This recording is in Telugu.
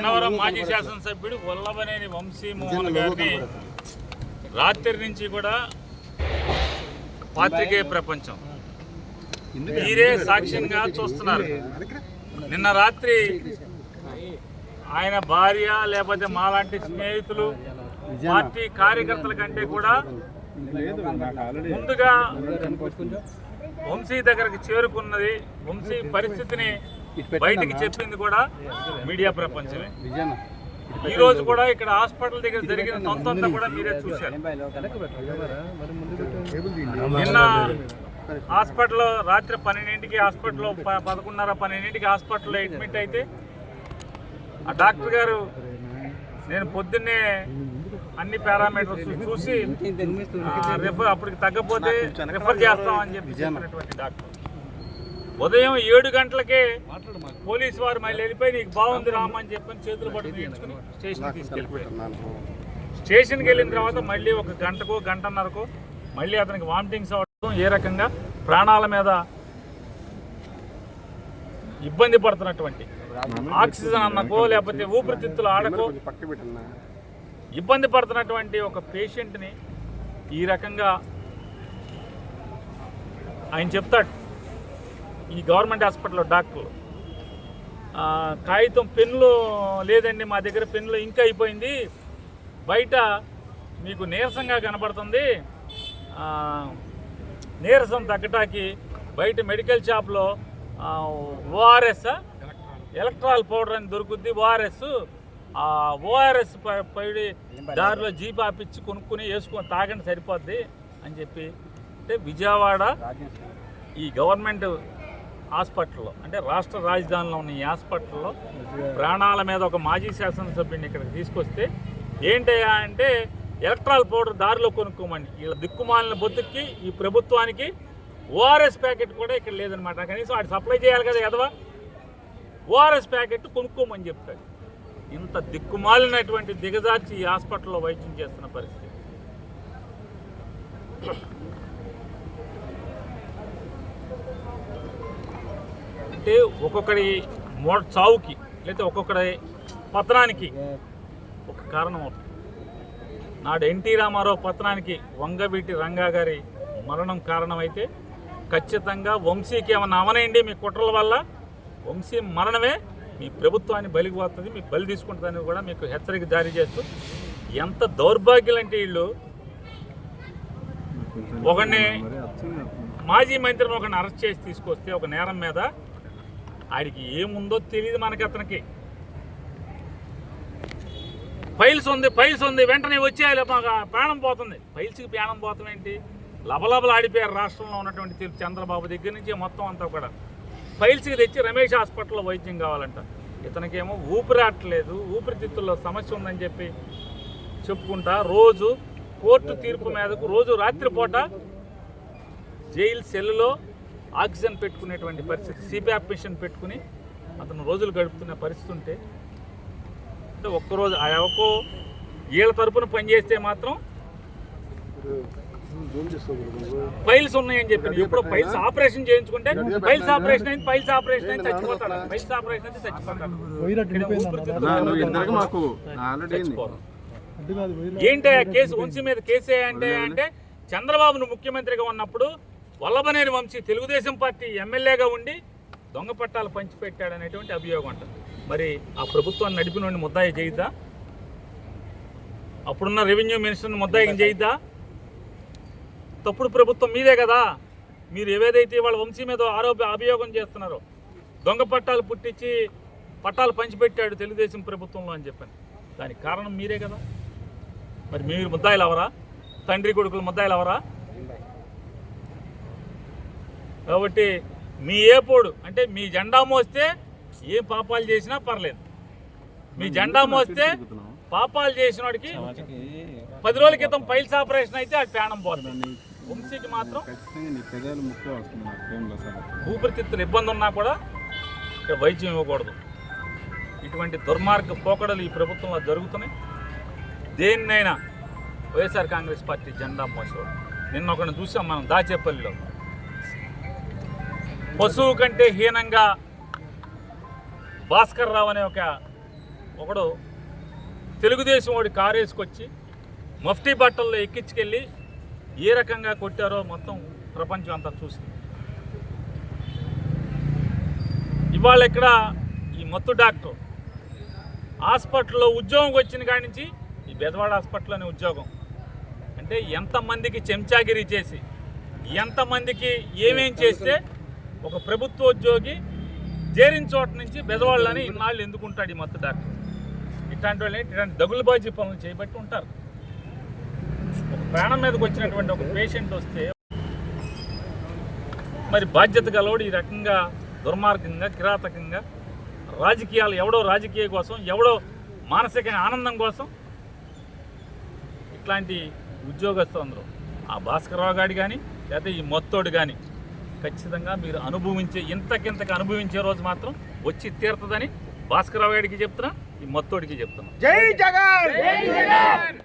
గన్నవరం మాజీ శాసనసభ్యుడు వల్లభనేని వంశీమోహన్ గారిని రాత్రి నుంచి కూడా పాత్రికేయ ప్రపంచం. మీరే సాక్ష్యంగా చూస్తున్నారు. నిన్న రాత్రి ఆయన భార్య లేకపోతే మాలాంటి స్నేహితులు పార్టీ కార్యకర్తల కంటే కూడా ముందుగా వంశీ దగ్గరకు చేరుకున్నది వంశీ పరిస్థితిని బయటికి చెప్పింది కూడా మీడియా ప్రపంచమే. ఈ రోజు కూడా ఇక్కడ హాస్పిటల్ దగ్గర జరిగిన తొంతంతా కూడా మీరే చూశారు. నిన్న హాస్పిటల్లో రాత్రి పన్నెండింటికి హాస్పిటల్లో ప- పదకొండున్నర పన్నెండింటికి హాస్పిటల్లో అడ్మిట్ అయితే ఆ డాక్టర్ గారు నేను పొద్దున్నే అన్ని పారామీటర్స్ చూసి రిఫర్ అప్పటికి తగ్గపోతే రిఫర్ చేస్తామని చెప్పి చెప్పినటువంటి డాక్టర్. ఉదయం ఏడు గంటలకే పోలీసు వారు మళ్ళీ వెళ్ళిపోయి నీకు బాగుంది రామని చెప్పని చేతులు పట్టుకుని స్టేషన్కి తీసుకెళ్ళిపోయారు. స్టేషన్కి వెళ్ళిన తర్వాత మళ్ళీ ఒక గంటకో గంటన్నరకో మళ్ళీ అతనికి వామిటింగ్స్ అవ్వడం ఏ రకంగా ప్రాణాల మీద ఇబ్బంది పడుతున్నటువంటి ఆక్సిజన్ అన్నకో లేకపోతే ఊపిరితిత్తులు ఆడకో ఇబ్బంది పడుతున్నటువంటి ఒక పేషెంట్ని ఈ రకంగా ఆయన చెప్తాడు. ఈ గవర్నమెంట్ హాస్పిటల్లో డాక్టర్లు. కాగితం పెన్నులు లేదండి మా దగ్గర పెన్నులు ఇంకా అయిపోయింది. బయట మీకు నీరసంగా కనబడుతుంది. నీరసం తగ్గటానికి బయట మెడికల్ షాప్లో ఓఆర్ఎస్ ఎలక్ట్రాల్ పౌడర్ అని దొరుకుద్ది ఓఆర్ఎస్. ఆ ఓఆర్ఎస్ పైడి దారిలో జీప్ ఆపిచ్చి కొనుక్కుని వేసుకొని తాగండి సరిపోద్ది అని చెప్పి. అంటే విజయవాడ ఈ గవర్నమెంట్ హాస్పిటల్లో అంటే రాష్ట్ర రాజధానిలో ఉన్న ఈ హాస్పిటల్లో ప్రాణాల మీద ఒక మాజీ శాసనసభ్యుడిని ఇక్కడికి తీసుకొస్తే ఏంటయ్యా అంటే ఎలక్ట్రాల్ పౌడర్ దారిలో కొనుక్కోమని వీళ్ళ దిక్కుమాలిన బొత్తుకి ఈ ప్రభుత్వానికి ఓఆర్ఎస్ ప్యాకెట్ కూడా ఇక్కడ లేదనమాట కనీసం వాడు సప్లై చేయాలి కదా ఎదవా ఓఆర్ఎస్ ప్యాకెట్ కొనుక్కోమని చెప్తాడు. ఇంత దిక్కుమాలినటువంటి దిగజార్చి ఈ హాస్పిటల్లో వైద్యం చేస్తున్న పరిస్థితి. అంటే ఒక్కొక్కడి మో చావుకి లేకపోతే ఒక్కొక్కడి పతనానికి ఒక కారణం అవుతుంది నాడు ఎన్టీ రామారావు పతనానికి వంగవీటి రంగా గారి మరణం కారణమైతే ఖచ్చితంగా వంశీకి ఏమన్నా అవనండి మీ కుట్రల వల్ల? వంశీ మరణమే మీ ప్రభుత్వాన్ని బలికి పోతుంది మీ బలి తీసుకుంటుందని కూడా మీకు హెచ్చరిక జారీ చేస్తూ ఎంత దౌర్భాగ్యులంటే వీళ్ళు. ఒకడిని మాజీ మంత్రిని ఒకరిని అరెస్ట్ చేసి తీసుకొస్తే ఒక నేరం మీద ఆడికి ఏముందో తెలియదు మనకి అతనికి. ఫైల్స్ ఉంది ఫైల్స్ ఉంది వెంటనే వచ్చేయాలి మాకు ప్రాణం పోతుంది. ఫైల్స్కి ప్రాణం పోతాం ఏంటి? లబలబలు ఆడిపోయారు రాష్ట్రంలో ఉన్నటువంటి తిరు- చంద్రబాబు దగ్గర నుంచి మొత్తం అంతా కూడా. ఫైల్స్కి తెచ్చి రమేష్ హాస్పిటల్లో వైద్యం కావాలంట. ఇతనికేమో ఊపిరాట్లేదు ఊపిరితిత్తుల్లో సమస్య ఉందని చెప్పి చెప్పుకుంటా రోజు కోర్టు తీర్పు మీదకు రోజు రాత్రిపూట జైలు సెల్లులో ఆక్సిజన్ పెట్టుకునేటువంటి పరిస్థితి సిపిఆప్ మిషన్ పెట్టుకుని అతను రోజులు గడుపుతున్న పరిస్థితి ఉంటే అంటే ఒక్కరోజు ఆ ఒక్కో వీళ్ళ తరపున పనిచేస్తే మాత్రం ఫైల్స్ ఉన్నాయని చెప్పి ఇప్పుడు ఫైల్స్ ఆపరేషన్ చేయించుకుంటే ఫైల్స్ ఆపరేషన్ అయింది ఫైల్స్ ఆపరేషన్ అయింది చచ్చిపోతాడు. ఫైల్స్ ఆపరేషన్ అయితే చచ్చిపోతాడు. ఏంటి ఆ కేసు? వంశీ మీద కేసు అంటే అంటే చంద్రబాబును ముఖ్యమంత్రిగా ఉన్నప్పుడు వల్లభనేని వంశీ తెలుగుదేశం పార్టీ ఎమ్మెల్యేగా ఉండి దొంగ పట్టాలు పంచిపెట్టాడనేటువంటి అభియోగం ఉంటుంది మరి ఆ ప్రభుత్వాన్ని నడిపిన ముద్దాయి చేయిద్దా అప్పుడున్న రెవెన్యూ మినిస్టర్ని ముద్దాయికి చేయిద్దా తప్పుడు ప్రభుత్వం మీదే కదా. మీరు ఏవేదైతే వాళ్ళ వంశీ మీద ఆరోప అభియోగం చేస్తున్నారో దొంగ పట్టాలు పుట్టించి పట్టాలు పంచిపెట్టాడు తెలుగుదేశం ప్రభుత్వంలో అని చెప్పాను. దానికి కారణం మీరే కదా. మరి మీరు ముద్దాయిలు అవరా తండ్రి కొడుకులు ముద్దాయిలు అవరా కాబట్టి మీ ఏపోడు అంటే మీ జెండా మోస్తే ఏ పాపాలు చేసినా పర్లేదు. మీ జెండా మోస్తే పాపాలు చేసిన వాడికి పది రోజుల క్రితం పైల్స్ ఆపరేషన్ అయితే అది ప్రాణం పోతుంది. వంశీకి మాత్రం ఊపిరితిత్తులు ఇబ్బంది ఉన్నా కూడా ఇక్కడ వైద్యం ఇవ్వకూడదు. ఇటువంటి దుర్మార్గ పోకడలు ఈ ప్రభుత్వంలో జరుగుతున్నాయి. దేన్నైనా వైఎస్ఆర్ కాంగ్రెస్ పార్టీ జెండా మోసేవాడు. నిన్న ఒకరిని చూసాం మనం దాచేపల్లిలో. పశువు కంటే హీనంగా భాస్కర్ రావు అనే ఒక ఒకడు తెలుగుదేశం వాడి కారు వేసుకొచ్చి మఫ్టీ బట్టల్లో ఎక్కించుకెళ్ళి ఏ రకంగా కొట్టారో మొత్తం ప్రపంచం అంతా చూసింది. ఇవాళ ఇక్కడ ఈ మత్తు డాక్టర్ హాస్పిటల్లో ఉద్యోగం వచ్చిన కాడి నుంచి ఈ బెదవాడ హాస్పిటల్లోనే ఉద్యోగం. అంటే ఎంతమందికి చెంచాగిరి చేసి ఎంతమందికి ఏమేం చేస్తే ఒక ప్రభుత్వ ఉద్యోగి చేరిన చోట నుంచి బెదవాళ్ళని ఇన్నాళ్ళు ఎందుకుంటాడు ఈ మత్తు డాక్టర్? ఇట్లాంటి వాళ్ళు ఇట్లాంటి దగులుబాజీ పనులు చేయబట్టి ఉంటారు. ఒక ప్రాణం మీదకి వచ్చినటువంటి ఒక పేషెంట్ వస్తే మరి బాధ్యత గలవాడు ఈ రకంగా దుర్మార్గంగా కిరాతకంగా రాజకీయాలు ఎవడో రాజకీయ కోసం ఎవడో మానసిక ఆనందం కోసం ఇట్లాంటి ఉద్యోగస్తులందరూ ఆ భాస్కరరావు గారు కానీ లేకపోతే ఈ మొత్తోడు కానీ ఖచ్చితంగా మీరు అనుభవించే ఇంతకింతకి అనుభవించే రోజు మాత్రం వచ్చి తీరుతుందని భాస్కరరావు గారికి చెప్తున్నా ఈ మొత్తోడికి చెప్తున్నా. జై జగన్!